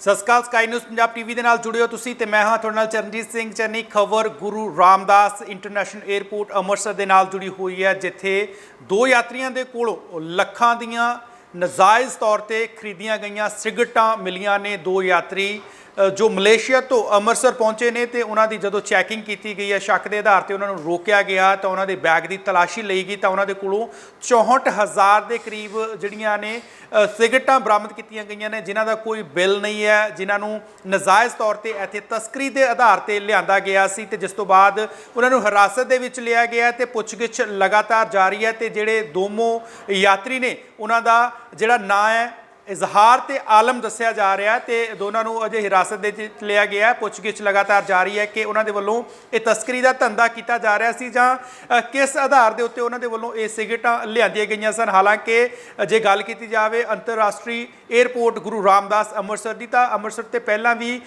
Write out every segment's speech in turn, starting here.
ਸਤਿ ਸ਼੍ਰੀ ਅਕਾਲ ਸਕਾਈ ਨਿਊਜ਼ ਪੰਜਾਬ ਟੀਵੀ ਦੇ ਨਾਲ ਜੁੜੇ ਹੋ ਤੁਸੀਂ ਤੇ ਮੈਂ ਹਾਂ ਤੁਹਾਡੇ ਨਾਲ ਚਰਨਜੀਤ ਸਿੰਘ ਚੰਨੀ। ਖਬਰ ਗੁਰੂ ਰਾਮਦਾਸ ਇੰਟਰਨੈਸ਼ਨਲ 에ਅਰਪੋਰਟ ਅੰਮ੍ਰਿਤਸਰ ਦੇ ਨਾਲ ਜੁੜੀ ਹੋਈ ਹੈ, ਜਿੱਥੇ ਦੋ ਯਾਤਰੀਆਂ ਦੇ ਕੋਲੋਂ ਲੱਖਾਂ ਦੀਆਂ ਨਜਾਇਜ਼ ਤੌਰ ਤੇ ਖਰੀਦੀਆਂ ਗਈਆਂ ਸਿਗਰਟਾਂ ਮਿਲੀਆਂ ਨੇ ਦੋ ਯਾਤਰੀ। ਜੋ ਮਲੇਸ਼ੀਆ ਤੋਂ ਅੰਮ੍ਰਿਤਸਰ ਪਹੁੰਚੇ ਨੇ ਤੇ ਉਹਨਾਂ ਦੀ ਜਦੋਂ ਚੈਕਿੰਗ ਕੀਤੀ ਗਈ ਹੈ, ਸ਼ੱਕ ਦੇ ਆਧਾਰ ਤੇ ਉਹਨਾਂ ਨੂੰ ਰੋਕਿਆ ਗਿਆ ਤਾਂ ਉਹਨਾਂ ਦੇ ਬੈਗ ਦੀ ਤਲਾਸ਼ੀ ਲਈ ਗਈ ਤਾਂ ਉਹਨਾਂ ਦੇ ਕੋਲੋਂ 64000 ਦੇ ਕਰੀਬ ਜਿਹੜੀਆਂ ਨੇ ਸਿਗਰਟਾਂ ਬਰਾਮਦ ਕੀਤੀਆਂ ਗਈਆਂ ਨੇ, ਜਿਨ੍ਹਾਂ ਦਾ ਕੋਈ ਬਿੱਲ ਨਹੀਂ ਹੈ, ਜਿਨ੍ਹਾਂ ਨੂੰ ਨਜਾਇਜ਼ ਤੌਰ ਤੇ ਇੱਥੇ ਤਸਕਰੀ ਦੇ ਆਧਾਰ ਤੇ ਲਿਆਂਦਾ ਗਿਆ ਸੀ ਤੇ ਜਿਸ ਤੋਂ ਬਾਅਦ ਉਹਨਾਂ ਨੂੰ ਹਿਰਾਸਤ ਦੇ ਵਿੱਚ ਲਿਆ ਗਿਆ ਤੇ ਪੁੱਛਗਿੱਛ ਲਗਾਤਾਰ ਜਾਰੀ ਹੈ ਤੇ ਜਿਹੜੇ ਦੋਮੋ ਯਾਤਰੀ ਨੇ, ਉਹਨਾਂ ਦਾ ਜਿਹੜਾ ਨਾਂ ਹੈ ਇਜ਼ਹਾਰ ਤੇ ਆਲਮ ਦੱਸਿਆ ਜਾ ਰਿਹਾ ਹੈ ਤੇ ਦੋਨਾਂ ਨੂੰ ਅਜੇ ਹਿਰਾਸਤ ਦੇ ਵਿੱਚ ਲਿਆ ਗਿਆ ਪੁੱਛਗਿੱਛ ਲਗਾਤਾਰ ਜਾਰੀ ਹੈ ਕਿ ਉਹਨਾਂ ਦੇ ਵੱਲੋਂ ਇਹ ਤਸਕਰੀ ਦਾ ਧੰਦਾ ਕੀਤਾ ਜਾ ਰਿਹਾ ਸੀ ਜਾਂ ਕਿਸ ਆਧਾਰ ਦੇ ਉੱਤੇ ਉਹਨਾਂ ਦੇ ਵੱਲੋਂ ਇਹ ਸਿਗਰਟਾਂ ਲਿਆਂਦੀਆਂ ਗਈਆਂ ਸਨ? ਹਾਲਾਂਕਿ, ਜੇ ਗੱਲ ਕੀਤੀ ਜਾਵੇ ਅੰਤਰਰਾਸ਼ਟਰੀ 에ਅਰਪੋਰਟ ਗੁਰੂ ਰਾਮਦਾਸ ਅੰਮ੍ਰਿਤਸਰ ਦੀ, ਤਾਂ ਅੰਮ੍ਰਿਤਸਰ ਤੇ ਪਹਿਲਾਂ ਵੀ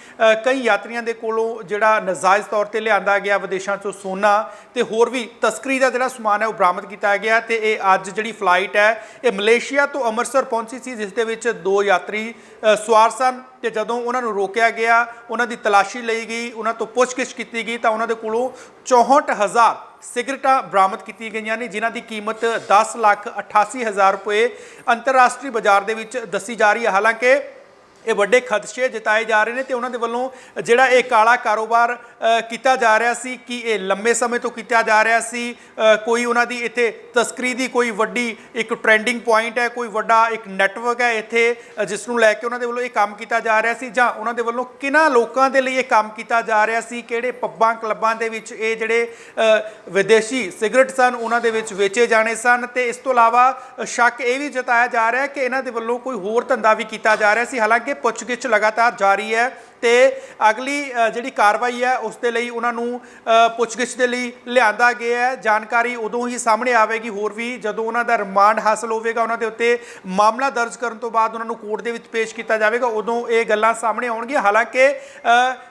ਕਈ ਯਾਤਰੀਆਂ ਦੇ ਕੋਲੋਂ ਜਿਹੜਾ ਨਜਾਇਜ਼ ਤੌਰ ਤੇ ਲਿਆਂਦਾ ਗਿਆ ਵਿਦੇਸ਼ਾਂ 'ਚੋਂ ਸੋਨਾ ਤੇ ਹੋਰ ਵੀ ਤਸਕਰੀ ਦਾ ਜਿਹੜਾ ਸਮਾਨ ਹੈ ਉਹ ਬਰਾਮਦ ਕੀਤਾ ਗਿਆ ਤੇ ਇਹ ਅੱਜ ਜਿਹੜੀ ਫਲਾਈਟ ਹੈ, ਇਹ ਮਲੇਸ਼ੀਆ ਤੋਂ ਅੰਮ੍ਰਿਤਸਰ ਪਹੁੰਚੀ ਸੀ, ਜਿਸ ਦੇ ਵਿੱਚ ਦੋ ਯਾਤਰੀ ਸਵਾਰ ਸਨ ਤੇ ਜਦੋਂ ਉਹਨਾਂ ਨੂੰ ਰੋਕਿਆ ਗਿਆ, ਉਹਨਾਂ ਦੀ ਤਲਾਸ਼ੀ ਲਈ ਗਈ, ਉਹਨਾਂ ਤੋਂ ਪੁੱਛਗਿੱਛ ਕੀਤੀ ਗਈ ਤਾਂ ਉਹਨਾਂ ਦੇ ਕੋਲੋਂ 64000 ਸਿਗਰਟਾਂ ਬਰਾਮਦ ਕੀਤੀ ਗਈਆਂ ਨੇ, ਜਿਨ੍ਹਾਂ ਦੀ ਕੀਮਤ 10 ਲੱਖ 88 ਹਜ਼ਾਰ ਰੁਪਏ ਅੰਤਰਰਾਸ਼ਟਰੀ ਬਾਜ਼ਾਰ ਦੇ ਵਿੱਚ ਦੱਸੀ ਜਾ ਰਹੀ ਹੈ। ਹਾਲਾਂਕਿ ਇਹ ਵੱਡੇ ਖਦਸ਼ੇ ਜਤਾਏ ਜਾ ਰਹੇ ਨੇ ਤੇ ਉਹਨਾਂ ਦੇ ਵੱਲੋਂ ਜਿਹੜਾ ਇਹ ਕਾਲਾ ਕਾਰੋਬਾਰ ਕੀਤਾ ਜਾ ਰਿਹਾ ਸੀ, ਕਿ ਇਹ ਲੰਮੇ ਸਮੇਂ ਤੋਂ ਕੀਤਾ ਜਾ ਰਿਹਾ ਸੀ ਕੋਈ ਉਹਨਾਂ ਦੀ ਇੱਥੇ ਤਸਕਰੀ ਦੀ ਕੋਈ ਵੱਡੀ ਇੱਕ ਟ੍ਰੈਂਡਿੰਗ ਪੁਆਇੰਟ ਹੈ, ਕੋਈ ਵੱਡਾ ਇੱਕ ਨੈਟਵਰਕ ਹੈ ਇੱਥੇ ਜਿਸ ਨੂੰ ਲੈ ਕੇ ਉਹਨਾਂ ਦੇ ਵੱਲੋਂ ਇਹ ਕੰਮ ਕੀਤਾ ਜਾ ਰਿਹਾ ਸੀ, ਜਾਂ ਉਹਨਾਂ ਦੇ ਵੱਲੋਂ ਕਿਹਨਾਂ ਲੋਕਾਂ ਦੇ ਲਈ ਇਹ ਕੰਮ ਕੀਤਾ ਜਾ ਰਿਹਾ ਸੀ, ਕਿਹੜੇ ਪੱਬਾਂ, ਕਲੱਬਾਂ ਦੇ ਵਿੱਚ ਇਹ ਜਿਹੜੇ ਵਿਦੇਸ਼ੀ ਸਿਗਰਟ ਸਨ, ਉਹਨਾਂ ਦੇ ਵਿੱਚ ਵੇਚੇ ਜਾਣੇ ਸਨ ਤੇ ਇਸ ਤੋਂ ਇਲਾਵਾ ਸ਼ੱਕ ਇਹ ਵੀ ਜਤਾਇਆ ਜਾ ਰਿਹਾ ਹੈ ਕਿ ਇਹਨਾਂ ਦੇ ਵੱਲੋਂ ਕੋਈ ਹੋਰ ਧੰਦਾ ਵੀ ਕੀਤਾ ਜਾ ਰਿਹਾ ਸੀ, ਹਾਲਾਂਕਿ ਪੁੱਛਗਿੱਛ ਲਗਾਤਾਰ ਜਾਰੀ ਹੈ। ਤੇ ਅਗਲੀ ਜਿਹੜੀ ਕਾਰਵਾਈ ਹੈ, ਉਸ ਦੇ ਲਈ ਉਹਨਾਂ ਨੂੰ ਪੁੱਛਗਿੱਛ ਦੇ ਲਈ ਲਿਆਂਦਾ ਗਿਆ ਹੈ। ਜਾਣਕਾਰੀ ਉਦੋਂ ਹੀ ਸਾਹਮਣੇ ਆਵੇਗੀ, ਹੋਰ ਵੀ ਜਦੋਂ ਉਹਨਾਂ ਦਾ ਰਿਮਾਂਡ ਹਾਸਲ ਹੋਵੇਗਾ, ਉਹਨਾਂ ਦੇ ਉੱਤੇ ਮਾਮਲਾ ਦਰਜ ਕਰਨ ਤੋਂ ਬਾਅਦ ਉਹਨਾਂ ਨੂੰ ਕੋਰਟ ਦੇ ਵਿੱਚ ਪੇਸ਼ ਕੀਤਾ ਜਾਵੇਗਾ। ਉਦੋਂ ਇਹ ਗੱਲਾਂ ਸਾਹਮਣੇ ਆਉਣਗੀਆਂ। ਹਾਲਾਂਕਿ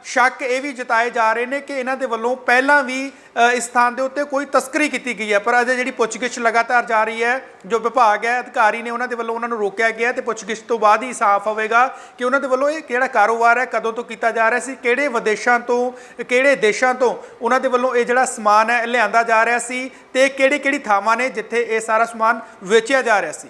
ਸ਼ੱਕ ਇਹ ਵੀ ਜਤਾਏ ਜਾ ਰਹੇ ਨੇ ਕਿ ਇਹਨਾਂ ਦੇ ਵੱਲੋਂ ਪਹਿਲਾਂ ਵੀ ਇਸ ਸਥਾਨ ਦੇ ਉੱਤੇ ਕੋਈ ਤਸਕਰੀ ਕੀਤੀ ਗਈ ਹੈ। ਪਰ ਅਜੇ ਜਿਹੜੀ ਪੁੱਛਗਿੱਛ ਲਗਾਤਾਰ ਜਾਰੀ ਹੈ, ਜੋ ਵਿਭਾਗ ਹੈ, ਅਧਿਕਾਰੀ ਨੇ ਉਹਨਾਂ ਦੇ ਵੱਲੋਂ ਉਹਨਾਂ ਨੂੰ ਰੋਕਿਆ ਗਿਆ ਤੇ ਪੁੱਛਗਿੱਛ ਤੋਂ ਬਾਅਦ ਹੀ ਸਾਫ਼ ਹੋਵੇਗਾ ਕਿ ਉਹਨਾਂ ਦੇ ਵੱਲੋਂ ਇਹ ਕਿਹੜਾ ਕਾਰੋਬਾਰ ਹੈ, ਕਦੋਂ ਤੋਂ ਤੋਂ ਕੀਤਾ ਜਾ ਰਿਹਾ ਸੀ, ਕਿਹੜੇ ਵਿਦੇਸ਼ਾਂ ਤੋਂ, ਕਿਹੜੇ ਦੇਸ਼ਾਂ ਤੋਂ ਉਹਨਾਂ ਦੇ ਵੱਲੋਂ ਇਹ ਜਿਹੜਾ ਸਮਾਨ ਹੈ, ਲਿਆਂਦਾ ਜਾ ਰਿਹਾ ਸੀ ਤੇ ਕਿਹੜੀ ਕਿਹੜੀ ਥਾਵਾਂ ਨੇ ਜਿੱਥੇ ਇਹ ਸਾਰਾ ਸਮਾਨ ਵੇਚਿਆ ਜਾ ਰਿਹਾ ਸੀ।